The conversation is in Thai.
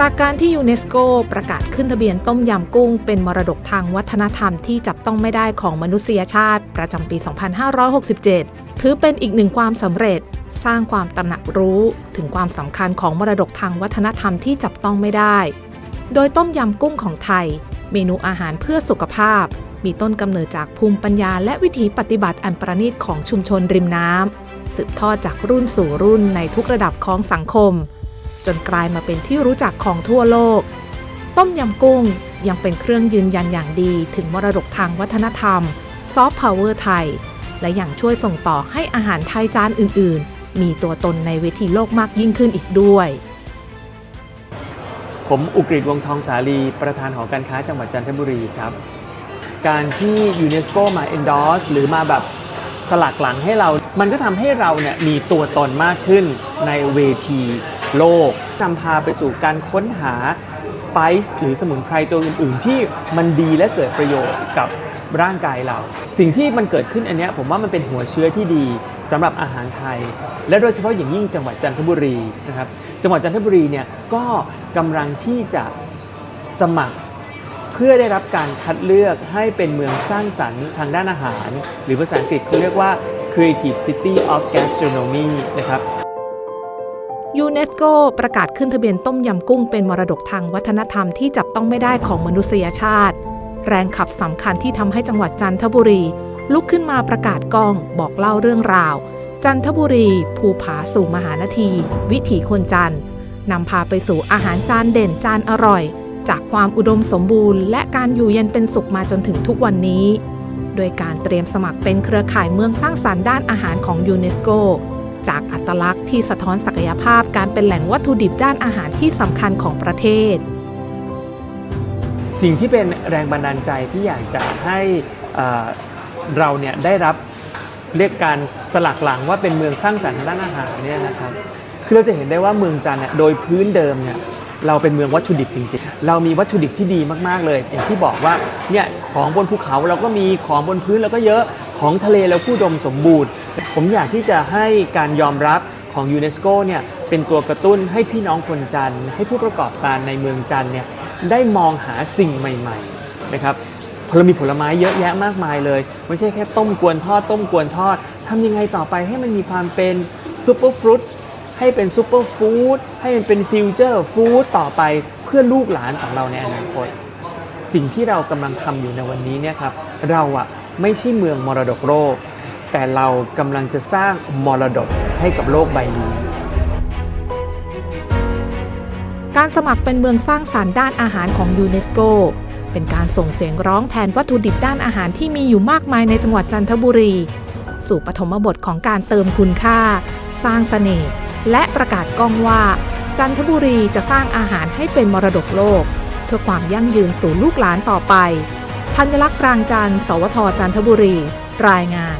จากการที่ยูเนสโกประกาศขึ้นทะเบียนต้มยำกุ้ง เป็นมรดกทางวัฒนธรรมที่จับต้องไม่ได้ของมนุษยชาติ ประจำปี 2567 ถือเป็นอีกหนึ่งความสำเร็จ สร้างความตระหนักรู้ถึงความสำคัญของมรดกทางวัฒนธรรมที่จับต้องไม่ได้ โดยต้มยำกุ้งของไทย เมนูอาหารเพื่อสุขภาพ มีต้นกำเนิดจากภูมิปัญญา และวิถีปฏิบัติอันประณีตของชุมชนริมน้ำสืบทอดจากรุ่นสู่รุ่นในทุกระดับของสังคม จนกลายมาเป็นที่รู้จักของทั่วโลก ต้มยำกุ้งยังเป็นเครื่องยืนยันอย่างดีถึงมรดกทางวัฒนธรรมซอฟต์พาวเวอร์ไทย และยังช่วยส่งต่อให้อาหารไทยจานอื่น ๆ มีตัวตนในเวทีโลกมากยิ่งขึ้นอีกด้วย ผมอุกฤษวงทองสาลี ประธานหอการค้าจังหวัดจันทบุรีครับ การที่ยูเนสโกมา endorse หรือมาแบบสลักหลังให้เรา มันก็ทำให้เราเนี่ยมีตัวตนมากขึ้นในเวที โลกนำพาไปสู่การค้นหาสไปซ์หรือสมุนไพรตัวอื่น ๆ ที่มันดีและเกิดประโยชน์กับร่างกายเรา สิ่งที่มันเกิดขึ้นอันนี้ผมว่ามันเป็นหัวเชื้อที่ดีสำหรับอาหารไทย และโดยเฉพาะอย่างยิ่งจังหวัดจันทบุรีนะครับจังหวัดจันทบุรีเนี่ยก็กำลังที่จะสมัครเพื่อได้รับการคัดเลือกให้เป็นเมืองสร้างสรรค์ทางด้านอาหาร หรือภาษาอังกฤษเขาเรียกว่า Creative City of Gastronomy นะครับ ยูเนสโกประกาศขึ้นทะเบียนต้มยำกุ้งเป็นมรดกทางวัฒนธรรมที่จับต้องไม่ได้ของมนุษยชาติ แรงขับสำคัญที่ทำให้จังหวัดจันทบุรี ลุกขึ้นมาประกาศกล้องบอกเล่าเรื่องราว จันทบุรี ภูผาสู่มหานาที วิถีคนจันทร์นำพาไปสู่อาหารจานเด่นจานอร่อย จากความอุดมสมบูรณ์ และการอยู่เย็นเป็นสุขมาจนถึงทุกวันนี้ โดยการเตรียมสมัครเป็นเครือข่ายเมืองสร้างสรรค์ด้านอาหารของยูเนสโก จากอัตลักษณ์ที่สะท้อนศักยภาพการเป็นแหล่งวัตถุดิบด้านอาหารที่สำคัญของประเทศ สิ่งที่เป็นแรงบันดาลใจที่อยากจะให้เราเนี่ยได้รับเรียกการสลักหลังว่าเป็นเมืองสร้างสรรค์ด้านอาหารเนี่ยนะครับคือเราจะเห็นได้ว่าเมืองจันทร์เนี่ยโดยพื้นเดิมเนี่ยเราเป็นเมืองวัตถุดิบจริงๆ เรามีวัตถุดิบที่ดีมากๆเลย อย่างที่บอกว่าเนี่ยของบนภูเขาเราก็มีของบนพื้นเราก็เยอะ ของทะเลเราผู้ดมสมบูรณ์ ผมอยากที่จะให้การยอมรับของยูเนสโกเนี่ยเป็นตัวกระตุ้นให้พี่น้องคนจันทร์ให้ผู้ประกอบการในเมืองจันทร์เนี่ยได้มองหาสิ่งใหม่ๆนะครับเรามีผลไม้เยอะแยะมากมายเลย ไม่ใช่แค่ต้มกวนทอด ต้มกวนทอดทำยังไงต่อไปให้มันมีความเป็นซูเปอร์ฟรุตให้เป็นซูเปอร์ฟู้ดให้มันเป็นฟิวเจอร์ฟู้ดต่อไปเพื่อลูกหลานของเราในอนาคต สิ่งที่เรากำลังทำอยู่ในวันนี้เนี่ยครับเราอะ ไม่ใช่เมืองมรดกโลก แต่เรากำลังจะสร้างมรดกให้กับโลกใบนี้ การสมัครเป็นเมืองสร้างสารรค์ด้านอาหารของยูเนสโกเป็นการส่งเสียงร้องแทนวัตถุดิบด้านอาหารที่มีอยู่มากมายในจังหวัดจันทบุรี สู่ปฐมบทของการเติมคุณค่า สร้างเสน่ห์และประกาศกล้องว่า จันทบุรีจะสร้างอาหารให้เป็นมรดกโลก เพื่อความยั่งยืนสู่ลูกหลานต่อไป ธัญลักษณ์ปรางจันทร์ สวทจันทบุรี รายงาน